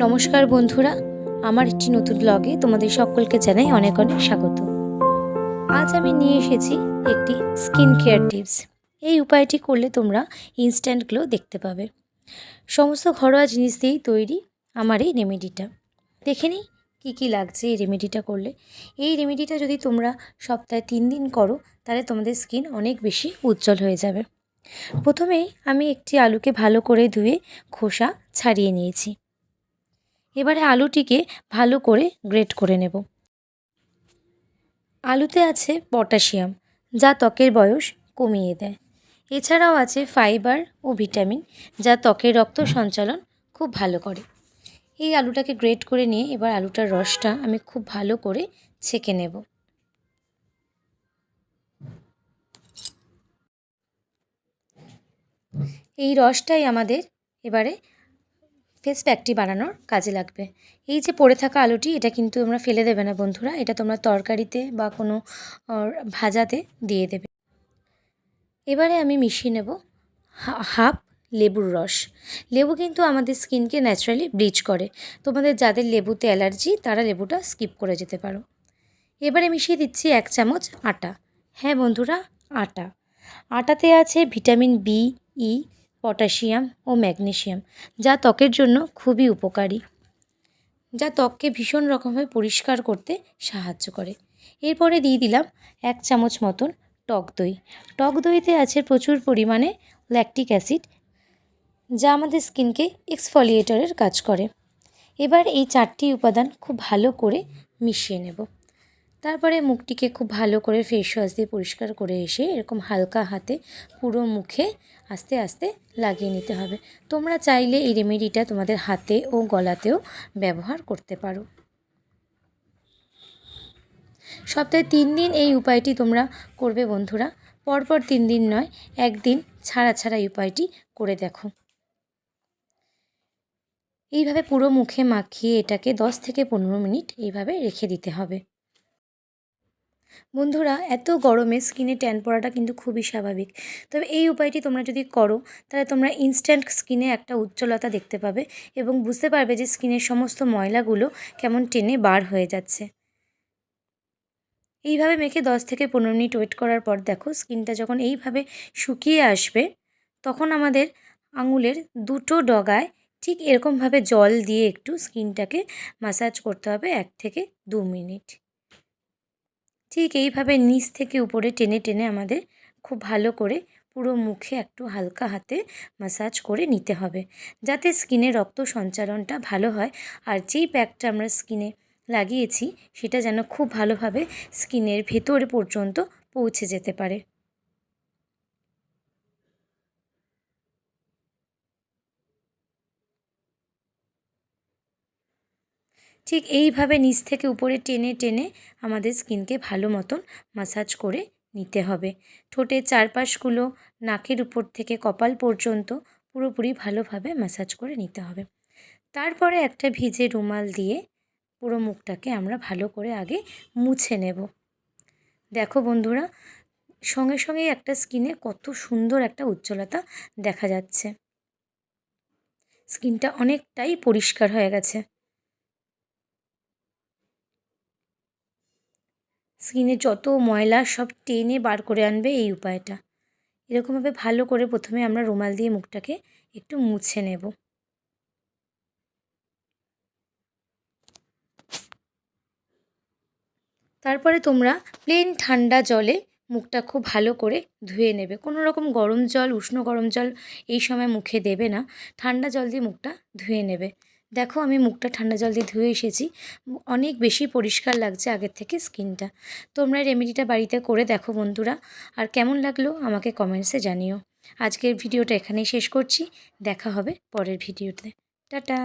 নমস্কার বন্ধুরা, আমার একটি নতুন ব্লগে তোমাদের সকলকে জানাই অনেক অনেক স্বাগত। আজ আমি নিয়ে এসেছি একটি স্কিন কেয়ার টিপস এই উপায়টি করলে তোমরা ইনস্ট্যান্ট গ্লো দেখতে পাবে। সমস্ত ঘরোয়া জিনিস দিয়েই তৈরি আমার এই রেমেডিটা দেখে নিই কী কী লাগছে এই রেমেডিটা করলে। এই রেমেডিটা যদি তোমরা সপ্তাহে তিন দিন করো, তাহলে তোমাদের স্কিন অনেক বেশি উজ্জ্বল হয়ে যাবে। প্রথমেই আমি একটি আলুকে ভালো করে ধুয়ে খোসা ছাড়িয়ে নিয়েছি। এবারে আলুটিকে ভালো করে গ্রেট করে নেব। আলুতে আছে পটাশিয়াম, যা ত্বকের বয়স কমিয়ে দেয়। এছাড়াও আছে ফাইবার ও ভিটামিন, যা ত্বকের রক্ত সঞ্চালন খুব ভালো করে। এই আলুটাকে গ্রেট করে নিয়ে এবার আলুটার রসটা আমি খুব ভালো করে ছেঁকে নেব। এই রসটাই আমাদের এবারে ফেস প্যাকটি বানানোর কাজে লাগবে। এই যে পড়ে থাকা আলুটি, এটা কিন্তু তোমরা ফেলে দেবে না বন্ধুরা। এটা তোমরা তরকারিতে বা কোনো ভাজাতে দিয়ে দেবে। এবারে আমি মিশিয়ে নেব হাফ লেবুর রস। লেবু কিন্তু আমাদের স্কিনকে ন্যাচারালি ব্লিচ করে। তোমাদের যাদের লেবুতে অ্যালার্জি, তারা লেবুটা স্কিপ করে যেতে পারো। এবারে মিশিয়ে দিচ্ছি এক চামচ আটা। হ্যাঁ বন্ধুরা, আটা। আটাতে আছে ভিটামিন বি, ই পটাশিয়াম ও ম্যাগনেশিয়াম, যা ত্বকের জন্য খুবই উপকারী। যা ত্বককে ভীষণ রকমভাবে পরিষ্কার করতে সাহায্য করে। এরপরে দিয়ে দিলাম এক চামচ মতন টক দই। টক দইতে আছে প্রচুর পরিমাণে ল্যাকটিক অ্যাসিড যা আমাদের স্কিনকে এক্সফলিয়েটরের কাজ করে। এবার এই চারটি উপাদান খুব ভালো করে মিশিয়ে নেব। তারপরে মুখটিকে খুব ভালো করে ফেস ওয়াশ দিয়ে পরিষ্কার করে এসে এরকম হালকা হাতে পুরো মুখে আস্তে আস্তে লাগিয়ে নিতে হবে। তোমরা চাইলে এই রেমেডিটা তোমাদের হাতে ও গলাতেও ব্যবহার করতে পারো। সপ্তাহে তিন দিন এই উপায়টি তোমরা করবে বন্ধুরা। পরপর তিন দিন নয়, একদিন ছাড়া ছাড়া এই উপায়টি করে দেখো। এইভাবে পুরো মুখে মাখিয়ে এটাকে দশ থেকে পনেরো মিনিট এইভাবে রেখে দিতে হবে। বন্ধুরা, এত গরমে স্কিনে ট্যান পড়াটা কিন্তু খুবই স্বাভাবিক। তবে এই উপায়টি তোমরা যদি করো, তাহলে তোমরা ইনস্ট্যান্ট স্কিনে একটা উজ্জ্বলতা দেখতে পাবে এবং বুঝতে পারবে যে স্কিনের সমস্ত ময়লাগুলো কেমন টেনে বার হয়ে যাচ্ছে। এইভাবে মেখে দশ থেকে পনেরো মিনিট ওয়েট করার পর দেখো, স্কিনটা যখন এইভাবে শুকিয়ে আসবে, তখন আমাদের আঙুলের দুটো ডগায় ঠিক এরকমভাবে জল দিয়ে একটু স্কিনটাকে মাসাজ করতে হবে এক থেকে দু মিনিট। ঠিক এইভাবে নিচ থেকে উপরে টেনে টেনে আমাদের খুব ভালো করে পুরো মুখে একটু হালকা হাতে মাসাজ করে নিতে হবে। যাতে স্কিনে রক্ত সঞ্চালনটা ভালো হয়। আর যেই প্যাকটা আমরা স্কিনে লাগিয়েছি, সেটা যেন খুব ভালোভাবে স্কিনের ভেতর পর্যন্ত পৌঁছে যেতে পারে। ঠিক এইভাবে নিচ থেকে উপরে টেনে টেনে আমাদের স্কিনকে ভালো মতন মাসাজ করে নিতে হবে। ঠোঁটের চারপাশগুলো নাকের উপর থেকে কপাল পর্যন্ত পুরোপুরি ভালোভাবে ম্যাসাজ করে নিতে হবে। তারপরে একটা ভিজে রুমাল দিয়ে পুরো মুখটাকে আমরা ভালো করে আগে মুছে নেব। দেখো বন্ধুরা, সঙ্গে সঙ্গেই একটা স্কিনে কত সুন্দর একটা উজ্জ্বলতা দেখা যাচ্ছে। স্কিনটা অনেকটাই পরিষ্কার হয়ে গেছে। স্কিনে যত ময়লা সব টেনে বার করে আনবে এই উপায়টা। এরকমভাবে ভালো করে প্রথমে আমরা রুমাল দিয়ে মুখটাকে একটু মুছে নেব। তারপরে তোমরা প্লেন ঠান্ডা জলে মুখটা খুব ভালো করে ধুয়ে নেবে। কোনো রকম গরম জল, উষ্ণ গরম জল এই সময় মুখে দেবে না। ঠান্ডা জল দিয়ে মুখটা ধুয়ে নেবে। দেখো আমি মুখটা ঠান্ডা জল দিয়ে ধুয়ে এসেছি। অনেক বেশি পরিষ্কার লাগছে আগের থেকে স্কিনটা। তোমরা রেমেডিটা বাড়িতে করে দেখো বন্ধুরা। আর কেমন লাগল আমাকে কমেন্টসে জানিও। আজকের ভিডিওটা এখানেই শেষ করছি। দেখা হবে পরের ভিডিওতে। টাটা!